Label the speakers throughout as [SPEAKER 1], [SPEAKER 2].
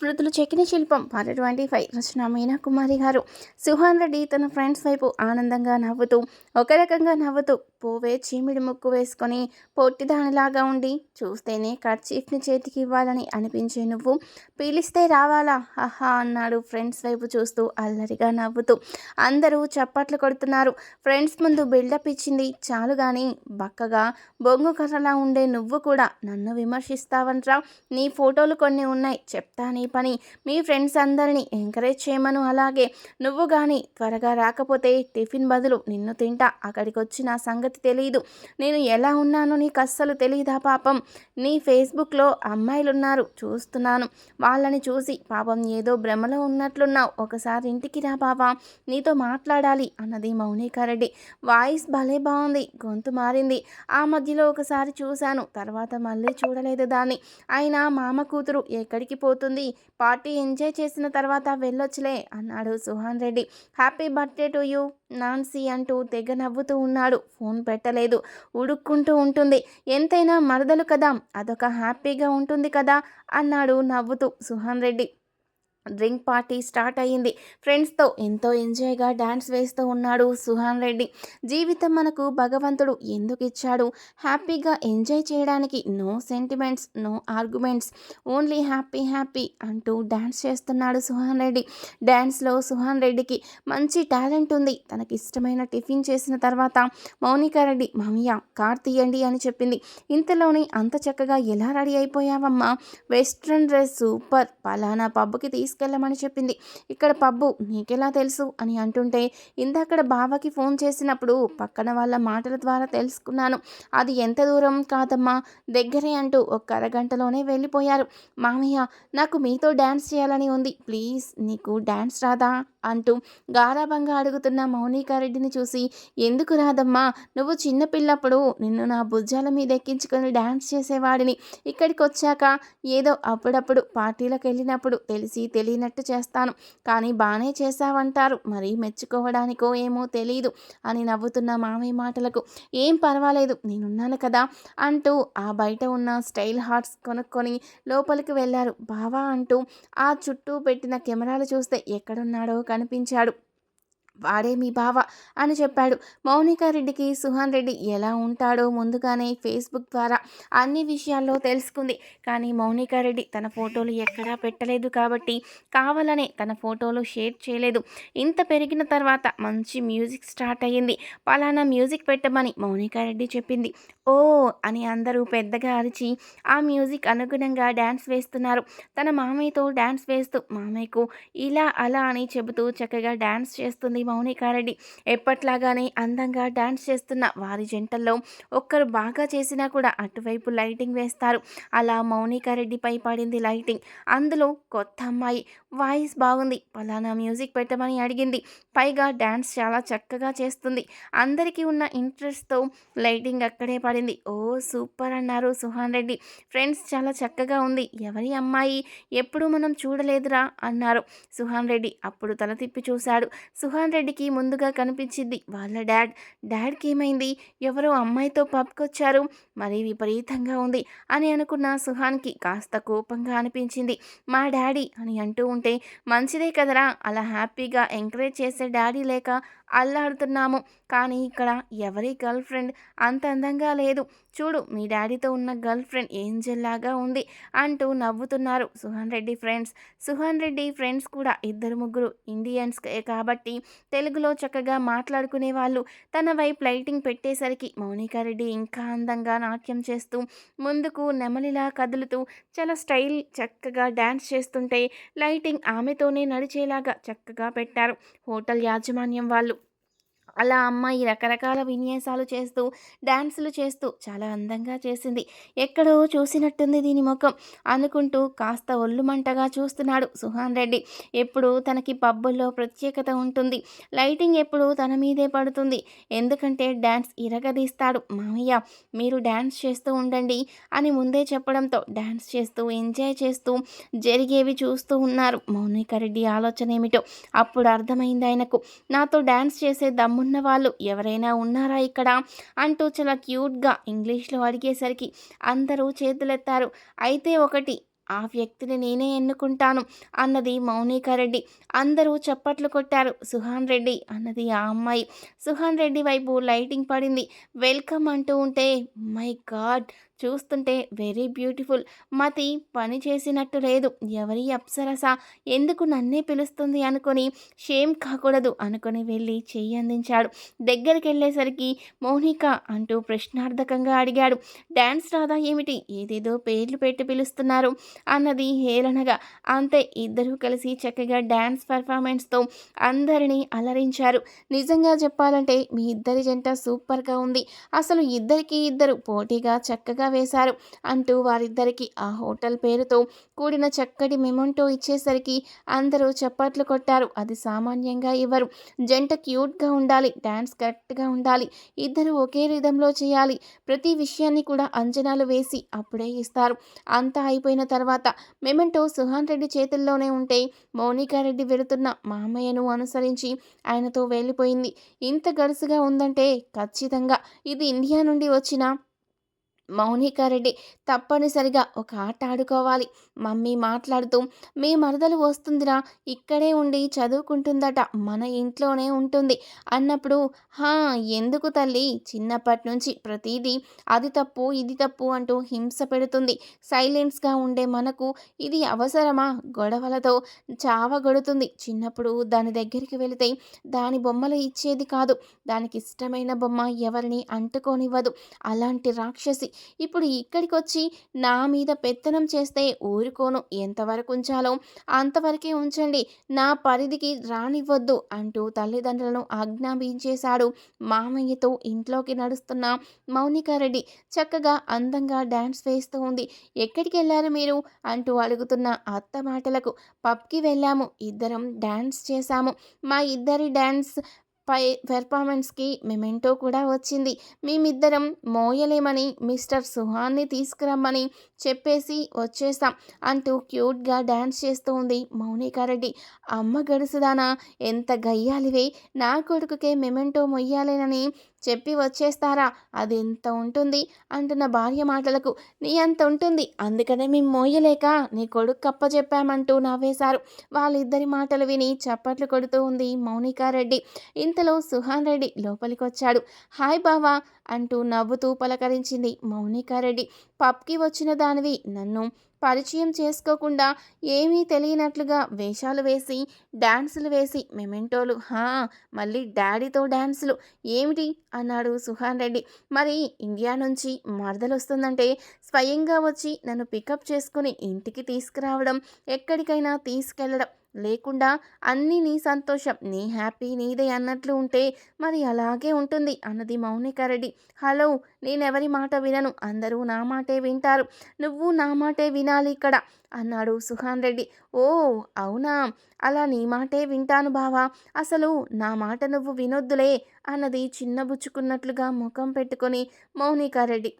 [SPEAKER 1] స్మృతులు చెక్కిన శిల్పం పాట ట్వంటీ ఫైవ్. రచన మీనా కుమారి గారు సుహాన్ రెడ్డి తన ఫ్రెండ్స్ వైపు ఆనందంగా నవ్వుతూ ఒక రకంగా నవ్వుతూ పోవే చీమిడి ముక్కు వేసుకొని పొట్టిదానిలాగా ఉండి చూస్తేనే కర్చీఫ్ని చేతికి ఇవ్వాలని అనిపించే నువ్వు పీలిస్తే రావాలా? అహా అన్నాడు ఫ్రెండ్స్ వైపు చూస్తూ అల్లరిగా నవ్వుతూ. అందరూ చప్పట్లు కొడుతున్నారు. ఫ్రెండ్స్ ముందు బిల్డప్ ఇచ్చింది చాలు కానీ బక్కగా బొంగు కర్రలా ఉండే నువ్వు కూడా నన్ను విమర్శిస్తావంట్రా నీ ఫోటోలు కొన్ని ఉన్నాయి చెప్తాను పని. మీ ఫ్రెండ్స్ అందరినీ ఎంకరేజ్ చేయమను. అలాగే నువ్వు కానీ త్వరగా రాకపోతే టిఫిన్ బదులు నిన్ను తింటా. అక్కడికి వచ్చి నా సంగతి తెలియదు నేను ఎలా ఉన్నానో నీకు అస్సలు తెలియదా పాపం. నీ ఫేస్బుక్లో అమ్మాయిలున్నారు. చూస్తున్నాను. వాళ్ళని చూసి పాపం ఏదో భ్రమలో ఉన్నట్లున్నావు. ఒకసారి ఇంటికి రా బావా. నీతో మాట్లాడాలి అన్నది మౌనికారెడ్డి వాయిస్ భలే బాగుంది గొంతు మారింది. ఆ మధ్యలో ఒకసారి చూశాను. తర్వాత మళ్ళీ చూడలేదు దాన్ని. అయినా మామ కూతురు ఎక్కడికి పోతుంది? పార్టీ ఎంజాయ్ చేసిన తర్వాత వెళ్ళొచ్చులే అన్నాడు Suhan Reddy. Happy birthday to you. Nancy అంటూ తెగ నవ్వుతూ ఉన్నాడు. ఫోన్ పెట్టలేదు. ఉడుక్కుంటూ ఉంటుంది. ఎంతైనా మరదలు కదా. అదొక హ్యాపీగా ఉంటుంది కదా అన్నాడు నవ్వుతూ Suhan Reddy. Drink party start అయ్యింది. ఫ్రెండ్స్తో ఎంతో ఎంజాయ్గా డ్యాన్స్ వేస్తూ ఉన్నాడు సుహాన్ రెడ్డి. జీవితం మనకు భగవంతుడు ఎందుకు ఇచ్చాడు? హ్యాపీగా ఎంజాయ్ చేయడానికి no sentiments no arguments only happy happy అంటూ డ్యాన్స్ చేస్తున్నాడు సుహాన్ రెడ్డి. డ్యాన్స్లో సుహాన్ రెడ్డికి మంచి టాలెంట్ ఉంది. తనకి ఇష్టమైన టిఫిన్ చేసిన తర్వాత మౌనికా రెడ్డి మమ్మయ్య కార్ తీయండి అని చెప్పింది. ఇంతలోని అంత చక్కగా ఎలా రెడీ అయిపోయావమ్మా? Western dress super. పలానా పబ్కి తీసుకు తీసుకెళ్ళమని చెప్పింది. ఇక్కడ పబ్బు నీకెలా తెలుసు? అని అంటుంటే ఇందాకడ బావకి ఫోన్ చేసినప్పుడు పక్కన వాళ్ళ మాటల ద్వారా తెలుసుకున్నాను. అది ఎంత దూరం కాదమ్మా? దగ్గరే అంటూ ఒక అరగంటలోనే వెళ్ళిపోయారు. మామయ్య నాకు మీతో డ్యాన్స్ చేయాలని ఉంది. ప్లీజ్ నీకు డ్యాన్స్ రాదా? అంటూ గారాభంగా అడుగుతున్న మౌనికారెడ్డిని చూసి ఎందుకు రాదమ్మా? నువ్వు చిన్నపిల్లప్పుడు నిన్ను నా భుజాల మీద ఎక్కించుకొని డ్యాన్స్ చేసేవాడిని. ఇక్కడికి వచ్చాక ఏదో అప్పుడప్పుడు పార్టీలకు వెళ్ళినప్పుడు తెలిసి తెలియనట్టు చేస్తాను. కానీ బాగానే చేశావంటారు. మరి మెచ్చుకోవడానికో ఏమో తెలియదు అని నవ్వుతున్న మామయ్య మాటలకు. ఏం పర్వాలేదు నేనున్నాను కదా అంటూ ఆ బయట ఉన్న స్టైల్ హార్ట్స్ కొనుక్కొని లోపలికి వెళ్ళారు బావా అంటూ ఆ చుట్టూ పెట్టిన కెమెరాలు చూస్తే ఎక్కడున్నాడో కనిపించాడు. వాడే మీ బావ అని చెప్పాడు. మౌనికా రెడ్డికి సుహాన్ రెడ్డి ఎలా ఉంటాడో ముందుగానే ఫేస్బుక్ ద్వారా అన్ని విషయాల్లో తెలుసుకుంది. కానీ మౌనికా రెడ్డి తన ఫోటోలు ఎక్కడా పెట్టలేదు కాబట్టి కావాలనే తన ఫోటోలు షేర్ చేయలేదు. ఇంత పెరిగిన తర్వాత మంచి మ్యూజిక్ స్టార్ట్ అయ్యింది. పలానా మ్యూజిక్ పెట్టమని మౌనికా రెడ్డి చెప్పింది. ఓ అని అందరూ పెద్దగా అరిచి ఆ మ్యూజిక్ అనుగుణంగా డ్యాన్స్ వేస్తున్నారు. తన మామయ్యతో డ్యాన్స్ వేస్తూ మామయ్యకు ఇలా అలా అని చెబుతూ చక్కగా డ్యాన్స్ చేస్తుంది మౌనికారెడ్డి ఎప్పట్లాగానే అందంగా డ్యాన్స్ చేస్తున్న వారి జంటల్లో ఒక్కరు బాగా చేసినా కూడా అటువైపు లైటింగ్ వేస్తారు. అలా మౌనికారెడ్డిపై పడింది లైటింగ్. అందులో కొత్త అమ్మాయి. వాయిస్ బాగుంది. పలానా మ్యూజిక్ పెట్టమని అడిగింది. పైగా డ్యాన్స్ చాలా చక్కగా చేస్తుంది. అందరికీ ఉన్న ఇంట్రెస్ట్తో లైటింగ్ అక్కడే పడింది. ఓ సూపర్ అన్నారు సుహాన్ రెడ్డి. ఫ్రెండ్స్ చాలా చక్కగా ఉంది. ఎవరి అమ్మాయి? ఎప్పుడు మనం చూడలేదురా అన్నారు సుహాన్ రెడ్డి. అప్పుడు తల తిప్పి చూశాడు. సుహాన్ రెడ్డికి ముందుగా కనిపించింది. వాళ్ళ డాడ్ డాడ్కి ఏమైంది? ఎవరో అమ్మాయితో పబ్కొచ్చారు మరీ విపరీతంగా ఉంది అని అనుకున్న సుహాన్కి కాస్త కోపంగా అనిపించింది. మా డాడీ అని అంటూ ఉంటే మంచిదే కదరా. అలా హ్యాపీగా ఎంకరేజ్ చేసే డాడీ లేక అల్లాడుతున్నాము. కానీ ఇక్కడ ఎవరి గర్ల్ ఫ్రెండ్ అంత అందంగా లేదు. చూడు మీ డాడీతో ఉన్న గర్ల్ ఫ్రెండ్ ఏంజెల్లాగా ఉంది అంటూ నవ్వుతున్నారు సుహాన్ రెడ్డి ఫ్రెండ్స్. సుహాన్ రెడ్డి ఫ్రెండ్స్ కూడా ఇద్దరు ముగ్గురు ఇండియన్స్ కాబట్టి తెలుగులో చక్కగా మాట్లాడుకునే వాళ్ళు. తన వైపు లైటింగ్ పెట్టేసరికి మౌనికారెడ్డి ఇంకా అందంగా నాట్యం చేస్తూ ముందుకు నెమలిలా కదులుతూ చాలా స్టైల్ చక్కగా డ్యాన్స్ చేస్తుంటే లైటింగ్ ఆమెతోనే నడిచేలాగా చక్కగా పెట్టారు. హోటల్ యాజమాన్యం వాళ్ళు అలా అమ్మాయి రకరకాల విన్యాసాలు చేస్తూ డ్యాన్సులు చేస్తూ చాలా అందంగా చేసింది. ఎక్కడో చూసినట్టుంది దీని ముఖం అనుకుంటూ కాస్త ఒళ్ళు మంటగా చూస్తున్నాడు సుహాన్ రెడ్డి. ఎప్పుడు తనకి పబ్బుల్లో ప్రత్యేకత ఉంటుంది. లైటింగ్ ఎప్పుడు తన మీదే పడుతుంది. ఎందుకంటే డ్యాన్స్ ఇరగదీస్తాడు. మామయ్య మీరు డ్యాన్స్ చేస్తూ ఉండండి అని ముందే చెప్పడంతో డ్యాన్స్ చేస్తూ ఎంజాయ్ చేస్తూ జరిగేవి చూస్తూ ఉన్నారు. మౌనిక రెడ్డి ఆలోచన ఏమిటో అప్పుడు అర్థమైంది ఆయనకు. నాతో డ్యాన్స్ చేసే దమ్ము ఉన్న వాళ్ళు ఎవరైనా ఉన్నారా ఇక్కడ? అంటూ చాలా క్యూట్గా ఇంగ్లీష్లో అడిగేసరికి అందరూ చేతులెత్తారు. అయితే ఒకటి ఆ వ్యక్తిని నేనే ఎన్నుకుంటాను అన్నది మౌనికారెడ్డి అందరూ చప్పట్లు కొట్టారు. సుహాన్ రెడ్డి అన్నది ఆ అమ్మాయి. సుహాన్ రెడ్డి వైపు లైటింగ్ పడింది. వెల్కమ్ అంటూ ఉంటే మై గాడ్ చూస్తుంటే వెరీ బ్యూటిఫుల్. మతి పని చేసినట్టు లేదు. ఎవరి అప్సరస? ఎందుకు నన్నే పిలుస్తుంది అనుకొని షేమ్ కాకూడదు అనుకొని వెళ్ళి చెయ్యి అందించాడు. దగ్గరికి వెళ్ళేసరికి మోనిక అంటూ ప్రశ్నార్థకంగా అడిగాడు. డ్యాన్స్ రాదా ఏమిటి? ఏదేదో పేర్లు పెట్టి పిలుస్తున్నారు అన్నది హేళనగా. అంతే ఇద్దరూ కలిసి చక్కగా డ్యాన్స్ పర్ఫార్మెన్స్తో అందరినీ అలరించారు. నిజంగా చెప్పాలంటే మీ ఇద్దరి జంట సూపర్గా ఉంది. అసలు ఇద్దరికి ఇద్దరు పోటీగా చక్కగా వేశారు. అంటూ వారిద్దరికీ ఆ హోటల్ పేరుతో కూడిన చక్కటి మెమంటో ఇచ్చేసరికి అందరూ చప్పట్లు కొట్టారు. అది సామాన్యంగా ఇవ్వరు జంట క్యూట్గా ఉండాలి డ్యాన్స్ కరెక్ట్గా ఉండాలి ఇద్దరు ఒకే రిధంలో చేయాలి ప్రతి విషయాన్ని కూడా అంచనాలు వేసి అప్పుడే ఇస్తారు. అంతా అయిపోయిన తర్వాత మెమెంటో సుహాన్ రెడ్డి చేతుల్లోనే ఉంటే మౌనికారెడ్డి వెళుతున్న మామయ్యను అనుసరించి ఆయనతో వెళ్ళిపోయింది. ఇంత గడుసుగా ఉందంటే ఖచ్చితంగా ఇది ఇండియా నుండి వచ్చిన మౌనికారెడ్డి తప్పనిసరిగా ఒక ఆట ఆడుకోవాలి. మమ్మీ మాట్లాడుతూ మీ మరదలు వస్తుందిరా ఇక్కడే ఉండి చదువుకుంటుందట మన ఇంట్లోనే ఉంటుంది అన్నప్పుడు హా ఎందుకు తల్లి? చిన్నప్పటి నుంచి ప్రతిదీ అది తప్పు ఇది తప్పు అంటూ హింస పెడుతుంది. సైలెన్స్గా ఉండే మనకు ఇది అవసరమా? గొడవలతో చావగొడుతుంది చిన్నప్పుడు దాని దగ్గరికి వెళితే దాని బొమ్మలు ఇచ్చేది కాదు. దానికి ఇష్టమైన బొమ్మ ఎవరిని అంటుకోనివ్వదు. అలాంటి రాక్షసి ఇప్పుడు ఇక్కడికి వచ్చి నా మీద పెత్తనం చేస్తే ఊరుకోను. ఎంతవరకు ఉంచాలో అంతవరకే ఉంచండి. నా పరిధికి రానివ్వద్దు అంటూ తల్లిదండ్రులను ఆజ్ఞాపించేశాడు మామయ్యతో ఇంట్లోకి నడుస్తున్న మౌనికారెడ్డి. చక్కగా అందంగా డ్యాన్స్ వేస్తూ ఉంది. ఎక్కడికి వెళ్ళారు మీరు? అంటూ అడుగుతున్న అత్త మాటలకు. పబ్కి వెళ్ళాము. ఇద్దరం డ్యాన్స్ చేశాము. మా ఇద్దరి డ్యాన్స్ పై పెర్ఫార్మెన్స్కి మెమెంటో కూడా వచ్చింది. మేమిద్దరం మోయలేమని మిస్టర్ సుహాన్ని తీసుకురమ్మని చెప్పేసి వచ్చేసాం అంటూ క్యూట్గా డ్యాన్స్ చేస్తూ ఉంది మౌనికారెడ్డి అమ్మ గడుసుదానా ఎంత గయ్యాలివే. నా కొడుకుకే మెమెంటో మొయ్యాలేనని చెప్పి వచ్చేస్తారా? అది ఎంత ఉంటుంది అంటున్న భార్య మాటలకు. నీ అంత ఉంటుంది. అందుకనే మేము మోయలేక నీ కొడుకు కప్ప చెప్పామంటూ నవ్వేశారు. వాళ్ళిద్దరి మాటలు విని చప్పట్లు కొడుతూ ఉంది మౌనికారెడ్డి ఇంతలో సుహాన్ రెడ్డి లోపలికొచ్చాడు. హాయ్ బావా. అంటూ నవ్వుతూ పలకరించింది మౌనికారెడ్డి. పబ్కి వచ్చిన దానివి నన్ను పరిచయం చేసుకోకుండా ఏమీ తెలియనట్లుగా వేషాలు వేసి డ్యాన్సులు వేసి మెమెంటోలు. హా మళ్ళీ డాడీతో డ్యాన్సులు ఏమిటి? అన్నాడు సుహాన్ రెడ్డి. మరి ఇండియా నుంచి మరదలు వస్తుందంటే స్వయంగా వచ్చి నన్ను పికప్ చేసుకుని ఇంటికి తీసుకురావడం ఎక్కడికైనా తీసుకెళ్ళడం లేకుండా అన్నీ నీ సంతోషం నీ హ్యాపీ నీదే అన్నట్లు ఉంటే మరి అలాగే ఉంటుంది అన్నది మౌనికారెడ్డి హలో నేనెవరి మాట వినను? అందరూ నా మాటే వింటారు. నువ్వు నా మాటే వినాలి ఇక్కడ అన్నాడు సుహాన్ రెడ్డి. ఓ అవునా? అలా నీ మాటే వింటాను బావా. అసలు నా మాట నువ్వు వినొద్దులే అన్నది చిన్నబుచ్చుకున్నట్లుగా ముఖం పెట్టుకొని మౌనికారెడ్డి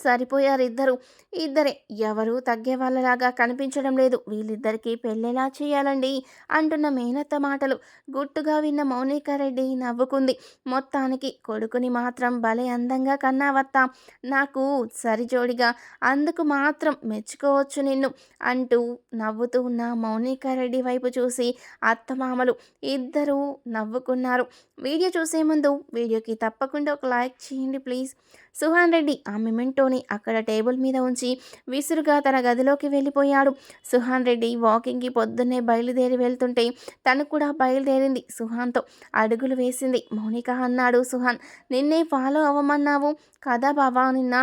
[SPEAKER 1] సరిపోయారు ఇద్దరు. ఇద్దరే ఎవరు తగ్గే వాళ్ళలాగా కనిపించడం లేదు. వీళ్ళిద్దరికీ పెళ్ళెలా చేయాలండి? అంటున్న మేనత్త మాటలు గుట్టుగా విన్న మౌనికారెడ్డి నవ్వుకుంది. మొత్తానికి కొడుకుని మాత్రం భలే అందంగా కన్నావత్తా. నాకు సరిజోడిగా అందుకు మాత్రం మెచ్చుకోవచ్చు నిన్ను అంటూ నవ్వుతూ ఉన్న మౌనికారెడ్డి వైపు చూసి అత్తమామలు ఇద్దరూ నవ్వుకున్నారు. వీడియో చూసే ముందు వీడియోకి తప్పకుండా ఒక లైక్ చేయండి ప్లీజ్. సుహాన్ రెడ్డి ఆ మిమెంటోని అక్కడ టేబుల్ మీద ఉంచి విసురుగా తన గదిలోకి వెళ్ళిపోయాడు. సుహాన్ రెడ్డి వాకింగ్కి పొద్దున్నే బయలుదేరి వెళ్తుంటే తను కూడా బయలుదేరింది సుహాన్తో అడుగులు వేసింది. మౌనిక అన్నాడు సుహాన్ నిన్నే ఫాలో అవ్వమన్నావు కదా బాబా నిన్న?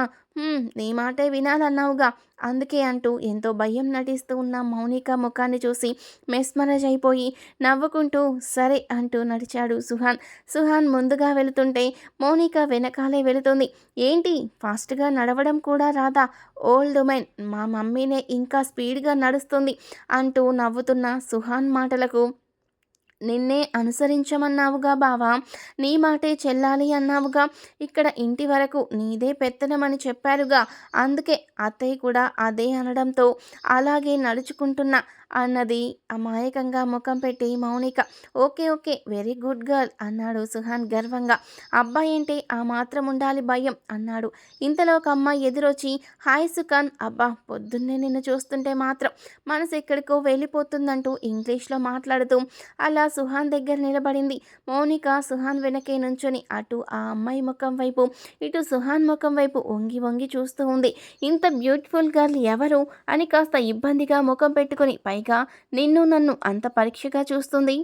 [SPEAKER 1] నీ మాటే వినాలన్నావుగా. అందుకే అంటూ ఎంతో భయం నటిస్తూ ఉన్న మౌనిక ముఖాన్ని చూసి మెస్మరజ్ అయిపోయి నవ్వుకుంటూ సరే అంటూ నడిచాడు సుహాన్. సుహాన్ ముందుగా వెళుతుంటే మౌనిక వెనకాలే వెళుతుంది. ఏంటి? ఫాస్ట్గా నడవడం కూడా రాదా? ఓల్డ్ ఉమెన్ మా మమ్మీనే ఇంకా స్పీడ్గా నడుస్తుంది అంటూ నవ్వుతున్న సుహాన్ మాటలకు నిన్నే అనుసరించమన్నావుగా బావా. నీ మాటే చెల్లాలి అన్నావుగా. ఇక్కడ ఇంటి వరకు నీదే పెత్తనమని చెప్పారుగా. అందుకే అత్తయ్య కూడా అదే అనడంతో అలాగే నడుచుకుంటున్న అన్నది అమాయకంగా ముఖం పెట్టి Mounika okay okay very good girl అన్నాడు సుహాన్ గర్వంగా. అబ్బాయి అంటే ఆ మాత్రం ఉండాలి భయం అన్నాడు. ఇంతలో ఒక అమ్మాయి ఎదురొచ్చి హాయ్ సుఖాన్ అబ్బా పొద్దున్నే నిన్ను చూస్తుంటే మాత్రం మనసు ఎక్కడికో వెళ్ళిపోతుందంటూ ఇంగ్లీష్లో మాట్లాడుతూ అలా సుహాన్ దగ్గర నిలబడింది. మౌనిక సుహాన్ వెనకే నుంచొని అటు ఆ అమ్మాయి ముఖం వైపు ఇటు సుహాన్ ముఖం వైపు వంగి వంగి చూస్తూ ఉంది. ఇంత బ్యూటిఫుల్ గర్ల్ ఎవరు? అని కాస్త ఇబ్బందిగా ముఖం పెట్టుకొని పైగా నిన్ను నన్ను అంత పరీక్షగా చూస్తుంది?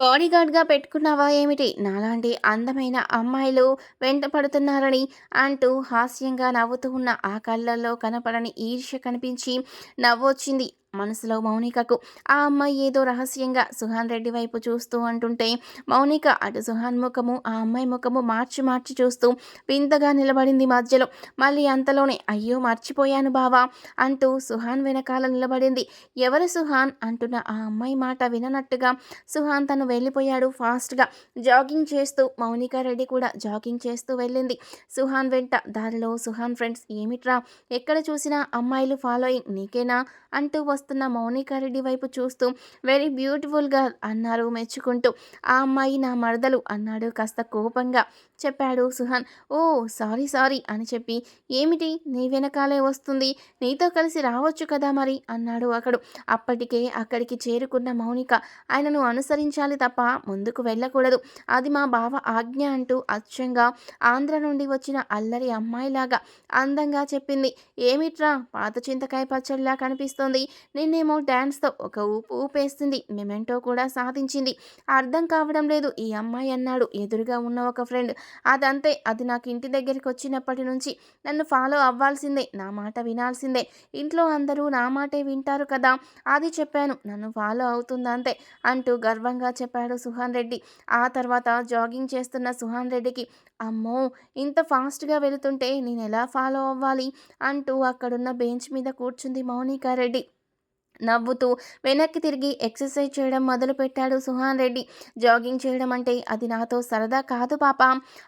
[SPEAKER 1] బాడీగార్డ్గా పెట్టుకున్నావా ఏమిటి? నాలాంటి అందమైన అమ్మాయిలు వెంట పడుతున్నారని అంటూ హాస్యంగా నవ్వుతూ ఉన్న ఆ కళ్ళల్లో కనపడని ఈర్ష్య కనిపించి నవ్వొచ్చింది మనసులో మౌనికకు ఆ అమ్మాయి ఏదో రహస్యంగా సుహాన్ రెడ్డి వైపు చూస్తూ అంటుంటే మౌనిక అటు సుహాన్ ముఖము ఆ అమ్మాయి ముఖము మార్చి మార్చి చూస్తూ వింతగా నిలబడింది మధ్యలో. మళ్ళీ అంతలోనే అయ్యో మర్చిపోయాను బావా అంటూ సుహాన్ వెనకాల నిలబడింది. ఎవరు సుహాన్? అంటున్న ఆ అమ్మాయి మాట విననట్టుగా సుహాన్ తను వెళ్ళిపోయాడు ఫాస్ట్గా. జాగింగ్ చేస్తూ మౌనిక రెడ్డి కూడా జాగింగ్ చేస్తూ వెళ్ళింది. సుహాన్ వెంట దారిలో సుహాన్ ఫ్రెండ్స్ ఏమిట్రా? ఎక్కడ చూసినా అమ్మాయిలు ఫాలోయింగ్ నీకేనా? అంటూ వస్తున్న మౌనికారెడ్డి వైపు చూస్తూ వెరీ బ్యూటిఫుల్గా అన్నారు మెచ్చుకుంటూ. ఆ అమ్మాయి నా మరదలు అన్నాడు కాస్త కోపంగా. చెప్పాడు సుహాన్. ఓ సారీ సారీ అని చెప్పి. ఏమిటి? నీ వెనకాలే వస్తుంది. నీతో కలిసి రావచ్చు కదా మరి అన్నాడు అక్కడు అప్పటికే అక్కడికి చేరుకున్న మౌనిక ఆయనను అనుసరించాలి తప్ప ముందుకు వెళ్ళకూడదు. అది మా బావ ఆజ్ఞ అంటూ అచ్చంగా ఆంధ్ర నుండి వచ్చిన అల్లరి అమ్మాయిలాగా అందంగా చెప్పింది. ఏమిట్రా? పాత చింతకాయ పచ్చడిలా కనిపిస్తోంది. నిన్నేమో డ్యాన్స్తో ఒక ఊపు ఊపేస్తుంది. మెమెంటో కూడా సాధించింది. అర్థం కావడం లేదు ఈ అమ్మాయి అన్నాడు ఎదురుగా ఉన్న ఒక ఫ్రెండ్. అదంతే. అది నాకు ఇంటి దగ్గరికి వచ్చినప్పటి నుంచి నన్ను ఫాలో అవ్వాల్సిందే. నా మాట వినాల్సిందే. ఇంట్లో అందరూ నా మాటే వింటారు కదా. అది చెప్పాను. నన్ను ఫాలో అవుతుందంతే అంటూ గర్వంగా చెప్పాడు సుహాన్ రెడ్డి. ఆ తర్వాత జాగింగ్ చేస్తున్న సుహాన్ రెడ్డికి అమ్మో! ఇంత ఫాస్ట్గా వెళుతుంటే నేను ఎలా ఫాలో అవ్వాలి? అంటూ అక్కడున్న బెంచ్ మీద కూర్చుంది మౌనికా రెడ్డి. నవ్వుతూ వెనక్కి తిరిగి ఎక్సర్సైజ్ చేయడం మొదలుపెట్టాడు సుహాన్ రెడ్డి. జాగింగ్ చేయడం అంటే అది నాతో సరదా కాదు పాప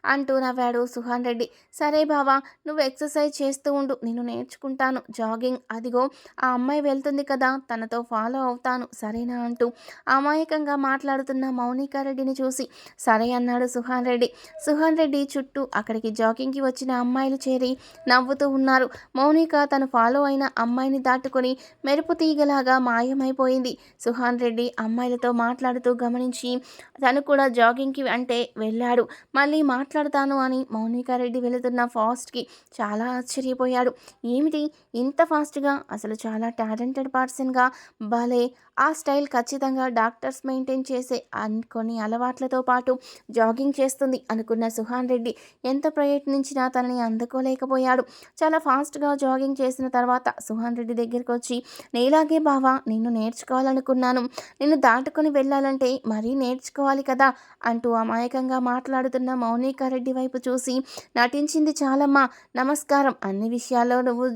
[SPEAKER 1] అంటూ నవ్వాడు సుహాన్ రెడ్డి. సరే బావా నువ్వు ఎక్సర్సైజ్ చేస్తూ ఉండు నేను నేర్చుకుంటాను. జాగింగ్ అదిగో ఆ అమ్మాయి వెళ్తుంది కదా తనతో ఫాలో అవుతాను సరేనా అంటూ అమాయకంగా మాట్లాడుతున్న మౌనికా రెడ్డిని చూసి సరే అన్నాడు సుహాన్ రెడ్డి. సుహాన్ రెడ్డి చుట్టూ అక్కడికి జాగింగ్కి వచ్చిన అమ్మాయిలు చేరి నవ్వుతూ ఉన్నారు. మౌనిక తను ఫాలో అయిన అమ్మాయిని దాటుకొని మెరుపు తీగల లాగా మాయమైపోయింది. సుహాన్ రెడ్డి అమ్మాయిలతో మాట్లాడుతూ గమనించి తను కూడా జాగింగ్కి అంటే వెళ్ళాడు. మళ్ళీ మాట్లాడతాను అని మౌనికారెడ్డి వెళుతున్న ఫాస్ట్కి చాలా ఆశ్చర్యపోయాడు. ఏమిటి? ఇంత ఫాస్ట్గా? అసలు చాలా టాలెంటెడ్ పర్సన్గా? భలే! ఆ స్టైల్ ఖచ్చితంగా డాక్టర్స్ మెయింటైన్ చేసే కొన్ని అలవాట్లతో పాటు జాగింగ్ చేస్తుంది అనుకున్న సుహాన్ రెడ్డి ఎంత ప్రయత్నించినా తనని అందుకోలేకపోయాడు. చాలా ఫాస్ట్గా జాగింగ్ చేసిన తర్వాత సుహాన్ రెడ్డి దగ్గరికి వచ్చి నీలాగే బావా నిన్ను నేర్చుకోవాలనుకున్నాను. నిన్ను దాటుకొని వెళ్ళాలంటే మరీ నేర్చుకోవాలి కదా అంటూ అమాయకంగా మాట్లాడుతున్న మౌనికారెడ్డి వైపు చూసి నటించింది చాలమ్మా నమస్కారం. అన్ని విషయాల్లో నువ్వు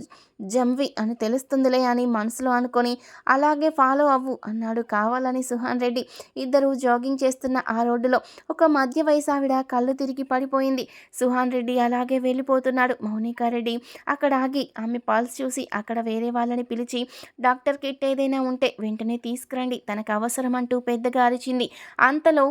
[SPEAKER 1] జంవి అని తెలుస్తుందిలే అని మనసులో అనుకొని అలాగే ఫాలో అవ్వు అన్నాడు కావాలని సుహాన్ రెడ్డి. ఇద్దరు జాగింగ్ చేస్తున్న ఆ రోడ్డులో ఒక మధ్య వయసావిడ కళ్ళు తిరిగి పడిపోయింది. సుహాన్ రెడ్డి అలాగే వెళ్ళిపోతున్నాడు. మౌనికారెడ్డి అక్కడ ఆగి ఆమె పల్స్ చూసి అక్కడ వేరే వాళ్ళని పిలిచి డాక్టర్కి ఏదైనా ఉంటే వెంటనే తీసుకురండి. తనకు అవసరం అంటూ పెద్దగా అరిచింది. అంతలో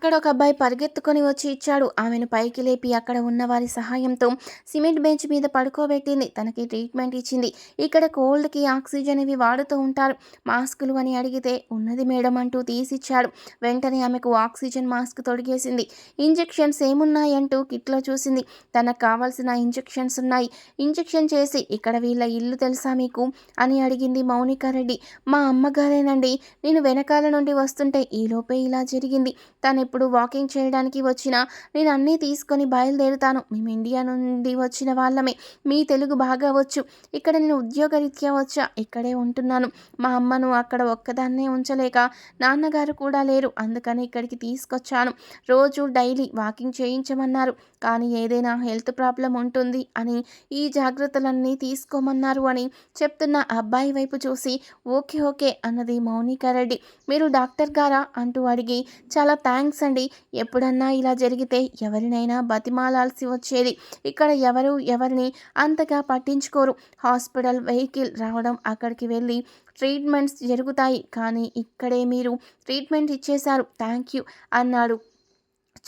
[SPEAKER 1] అక్కడ ఒక అబ్బాయి పరిగెత్తుకొని వచ్చి ఇచ్చాడు. ఆమెను పైకి లేపి అక్కడ ఉన్న వారి సహాయంతో సిమెంట్ బెంచ్ మీద పడుకోబెట్టింది. తనకి ట్రీట్మెంట్ ఇచ్చింది. ఇక్కడ కోల్డ్కి ఆక్సిజన్ ఇవి వాడుతూ ఉంటారు. మాస్కులు అని అడిగితే ఉన్నది మేడం అంటూ తీసిచ్చాడు. వెంటనే ఆమెకు ఆక్సిజన్ మాస్క్ తొడిగేసింది. ఇంజెక్షన్స్ ఏమున్నాయంటూ కిట్లో చూసింది. తనకు కావాల్సిన ఇంజెక్షన్స్ ఉన్నాయి. ఇంజెక్షన్ చేసి ఇక్కడ వీళ్ళ ఇల్లు తెలుసా మీకు? అని అడిగింది మౌనికారెడ్డి మా అమ్మగారేనండి. నేను వెనకాల నుండి వస్తుంటే ఈలోపే ఇలా జరిగింది. తను ఇప్పుడు వాకింగ్ చేయడానికి వచ్చిన నేను అన్నీ తీసుకొని బయలుదేరుతాను. మేము ఇండియా నుండి వచ్చిన వాళ్ళమే. మీ తెలుగు బాగా వచ్చు. ఇక్కడ నేను ఉద్యోగరీత్యా వచ్చా? ఇక్కడే ఉంటున్నాను. మా అమ్మను అక్కడ ఒక్కదాన్నే ఉంచలేక నాన్నగారు కూడా లేరు. అందుకని ఇక్కడికి తీసుకొచ్చాను. రోజు డైలీ వాకింగ్ చేయించమన్నారు. కానీ ఏదైనా హెల్త్ ప్రాబ్లం ఉంటుంది అని ఈ జాగ్రత్తలన్నీ తీసుకోమన్నారు అని చెప్తున్న అబ్బాయి వైపు చూసి ఓకే ఓకే అన్నది మౌనికా రెడ్డి. మీరు డాక్టర్ గారా? అంటూ అడిగి చాలా థ్యాంక్స్ థ్యాంక్స్ అండి ఎప్పుడన్నా ఇలా జరిగితే ఎవరినైనా బతిమాలాల్సి వచ్చేది. ఇక్కడ ఎవరు ఎవరిని అంతగా పట్టించుకోరు. హాస్పిటల్ వెహికల్ రావడం అక్కడికి వెళ్ళి ట్రీట్మెంట్స్ జరుగుతాయి. కానీ ఇక్కడే మీరు ట్రీట్మెంట్ ఇచ్చేశారు. థ్యాంక్ యూ అన్నాడు.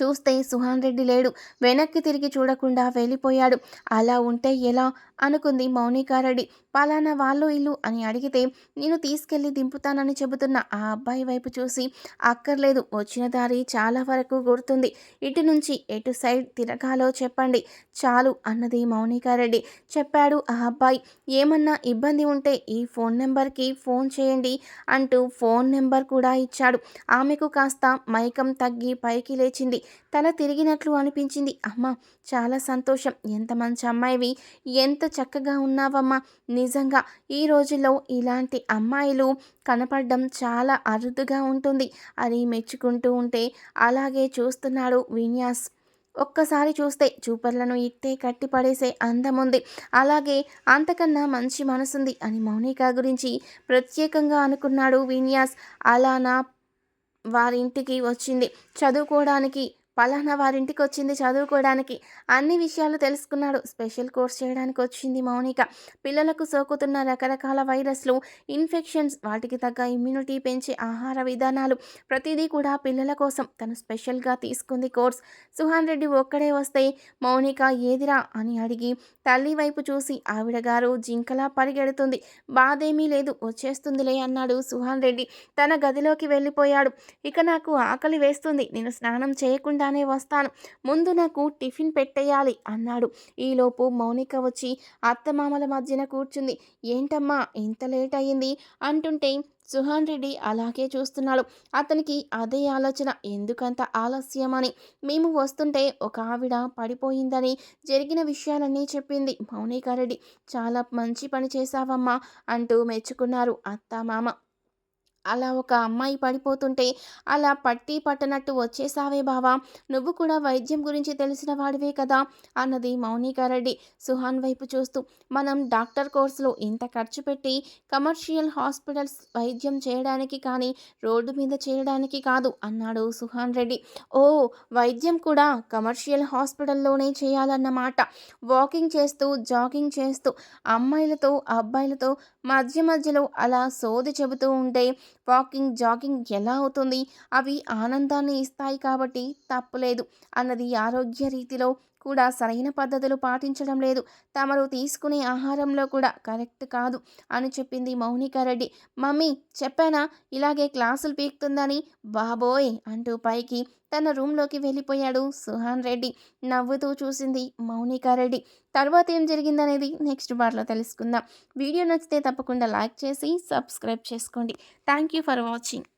[SPEAKER 1] చూస్తే సుహాన్ రెడ్డి లేడు. వెనక్కి తిరిగి చూడకుండా వెళ్ళిపోయాడు. అలా ఉంటే ఎలా? అనుకుంది మౌనికారెడ్డి పలానా వాళ్ళు ఇల్లు అని అడిగితే నేను తీసుకెళ్ళి దింపుతానని చెబుతున్న ఆ అబ్బాయి వైపు చూసి అక్కర్లేదు. వచ్చిన దారి చాలా వరకు గుర్తుంది. ఇటు నుంచి ఎటు సైడ్ తిరగాలో చెప్పండి. చాలు అన్నది మౌనికారెడ్డి చెప్పాడు ఆ అబ్బాయి. ఏమన్నా ఇబ్బంది ఉంటే ఈ ఫోన్ నెంబర్కి ఫోన్ చేయండి అంటూ ఫోన్ నెంబర్ కూడా ఇచ్చాడు. ఆమెకు కాస్త మైకం తగ్గి పైకి లేచింది. తల తిరిగినట్లు అనిపించింది. అమ్మ చాలా సంతోషం. ఎంత మంచి అమ్మాయివి. ఎంత చక్కగా ఉన్నావమ్మా. నిజంగా ఈ రోజుల్లో ఇలాంటి అమ్మాయిలు కనపడడం చాలా అరుదుగా ఉంటుంది. అని మెచ్చుకుంటూ ఉంటే అలాగే చూస్తున్నాడు విన్యాస్. ఒక్కసారి చూస్తే చూపర్లను ఇట్టే కట్టి పడేసే అందం ఉంది. అలాగే అంతకన్నా మంచి మనసుంది అని మౌనిక గురించి ప్రత్యేకంగా అనుకున్నాడు విన్యాస్. అలానా? వారింటికి వచ్చింది. చదువుకోవడానికి పలానా వారింటికి వచ్చింది చదువుకోవడానికి అన్ని విషయాలు తెలుసుకున్నాడు. స్పెషల్ కోర్స్ చేయడానికి వచ్చింది మౌనిక. పిల్లలకు సోకుతున్న రకరకాల వైరస్లు ఇన్ఫెక్షన్స్ వాటికి తగ్గ ఇమ్యూనిటీ పెంచే ఆహార విధానాలు ప్రతిదీ కూడా పిల్లల కోసం తను స్పెషల్గా తీసుకుంది కోర్స్. సుహాన్ రెడ్డి ఒక్కడే వస్తే మౌనిక ఏదిరా అని అడిగి తల్లి వైపు చూసి ఆవిడ గారు జింకలా పరిగెడుతుంది. బాధేమీ లేదు వచ్చేస్తుందిలే అన్నాడు సుహాన్ రెడ్డి. తన గదిలోకి వెళ్ళిపోయాడు. ఇక నాకు ఆకలి వేస్తుంది. నేను స్నానం చేయకుండా లేకుండానే వస్తాను. ముందు నాకు టిఫిన్ పెట్టేయాలి అన్నాడు. ఈలోపు మౌనిక వచ్చి అత్తమామల మధ్యన కూర్చుంది. ఏంటమ్మా ఇంత లేట్ అయింది అంటుంటే సుహాన్ రెడ్డి అలాగే చూస్తున్నాడు. అతనికి అదే ఆలోచన. ఎందుకంత ఆలస్యమని మేము వస్తుంటే ఒక ఆవిడ పడిపోయిందని జరిగిన విషయాలన్నీ చెప్పింది మౌనికారెడ్డి చాలా మంచి పని చేశావమ్మా అంటూ మెచ్చుకున్నారు అత్త మామ అలా ఒక అమ్మాయి పడిపోతుంటే అలా పట్టి పట్టనట్టు వచ్చేసావే బావా. నువ్వు కూడా వైద్యం గురించి తెలిసిన వాడివే కదా అన్నది మౌనికారెడ్డి సుహాన్ వైపు చూస్తూ. మనం డాక్టర్ కోర్సులో ఇంత ఖర్చు పెట్టి కమర్షియల్ హాస్పిటల్స్ వైద్యం చేయడానికి కానీ రోడ్డు మీద చేయడానికి కాదు అన్నాడు సుహాన్ రెడ్డి. ఓ వైద్యం కూడా కమర్షియల్ హాస్పిటల్లోనే చేయాలన్నమాట. వాకింగ్ చేస్తూ జాగింగ్ చేస్తూ అమ్మాయిలతో అబ్బాయిలతో మధ్య మధ్యలో అలా సోది చెబుతూ ఉంటే వాకింగ్ జాగింగ్ ఎలా అవుతుంది? అవి ఆనందాన్ని ఇస్తాయి కాబట్టి తప్పులేదు అన్నది ఆరోగ్య రీతిలో కూడా సరైన పద్ధతులు పాటించడం లేదు. తమరు తీసుకునే ఆహారంలో కూడా కరెక్ట్ కాదు అని చెప్పింది మౌనికారెడ్డి మమ్మీ చెప్పానా? ఇలాగే క్లాసులు పీకుతుందని? బాబోయ్! అంటూ పైకి తన రూమ్లోకి వెళ్ళిపోయాడు సుహాన్ రెడ్డి. నవ్వుతూ చూసింది మౌనికారెడ్డి తర్వాత ఏం జరిగిందనేది నెక్స్ట్ బార్లో తెలుసుకుందాం. వీడియో నచ్చితే తప్పకుండా లైక్ చేసి సబ్స్క్రైబ్ చేసుకోండి. Thank you for watching.